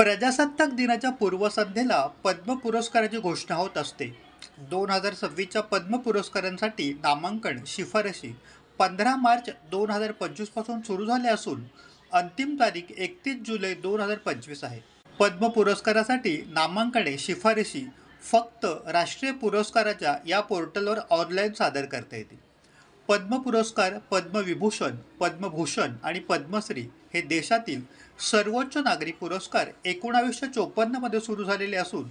प्रजासत्ताक दिनाच्या पूर्वसंध्येला पद्म पुरस्काराची घोषणा होत असते. दोन हजार सव्वीसच्या पद्म पुरस्कारांसाठी नामांकन शिफारशी पंधरा मार्च दोन हजार पंचवीसपासून सुरू झाले असून अंतिम तारीख एकतीस जुलै दोन हजार पंचवीस आहे. पद्म पुरस्कारासाठी नामांकने शिफारशी फक्त राष्ट्रीय पुरस्काराच्या या पोर्टलवर ऑनलाईन सादर करता येतील पद्म पुरस्कार पद्मविभूषण पद्मभूषण आणि पद्मश्री हे देशातील सर्वोच्च नागरी पुरस्कार एकोणावीसशे चोपन्नमध्ये सुरू झालेले असून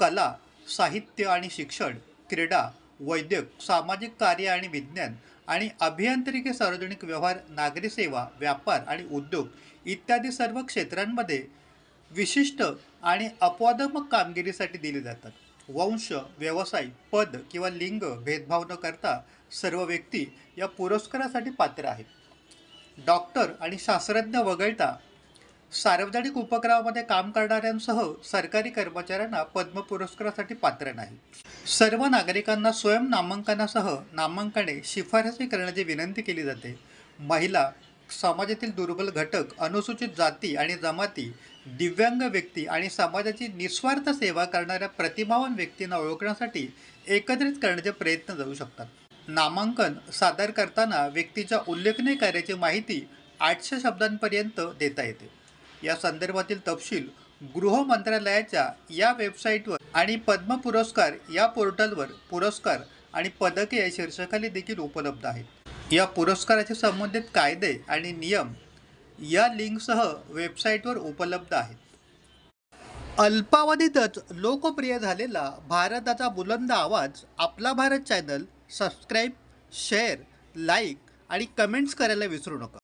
कला साहित्य आणि शिक्षण क्रीडा वैद्यक सामाजिक कार्य आणि विज्ञान आणि अभियांत्रिकी सार्वजनिक व्यवहार नागरी सेवा व्यापार आणि उद्योग इत्यादी सर्व क्षेत्रांमध्ये विशिष्ट आणि अपवादात्मक कामगिरीसाठी दिले जातात. वंश व्यवसाय पद किंवा लिंग भेदभाव न करता सर्व व्यक्ती या पुरस्कारासाठी पात्र आहेत. डॉक्टर आणि शास्त्रज्ञ वगळता सार्वजनिक उपक्रमामध्ये काम करणाऱ्यांसह सरकारी कर्मचाऱ्यांना पद्म पुरस्कारासाठी पात्र नाही. सर्व नागरिकांना स्वयं नामांकनासह नामांकने शिफारसी करण्याची विनंती केली जाते. महिला समाजातील दुर्बल घटक अनुसूचित जाती आणि जमाती दिव्यांग व्यक्ती आणि समाजाची निस्वार्थ सेवा करणाऱ्या प्रतिभावान व्यक्तींना ओळखण्यासाठी एकत्रित करण्याचे प्रयत्न जाऊ शकतात. नामांकन सादर करताना व्यक्तीच्या उल्लेखनीय कार्याची माहिती आठशे शब्दांपर्यंत देता येते. या संदर्भातील तपशील गृह मंत्रालयाच्या या वेबसाईटवर आणि पद्म पुरस्कार या पोर्टलवर पुरस्कार आणि पदके या शीर्षकाली देखील उपलब्ध आहेत. या पुरस्काराचे संबंधित कायदे आणि नियम या लिंकसह वेबसाईटवर उपलब्ध आहेत. अल्पावधीतच लोकप्रिय झालेला भारताचा बुलंद आवाज आपला Bharat channel subscribe share like आणि कमेंट्स करायला विसरू नका.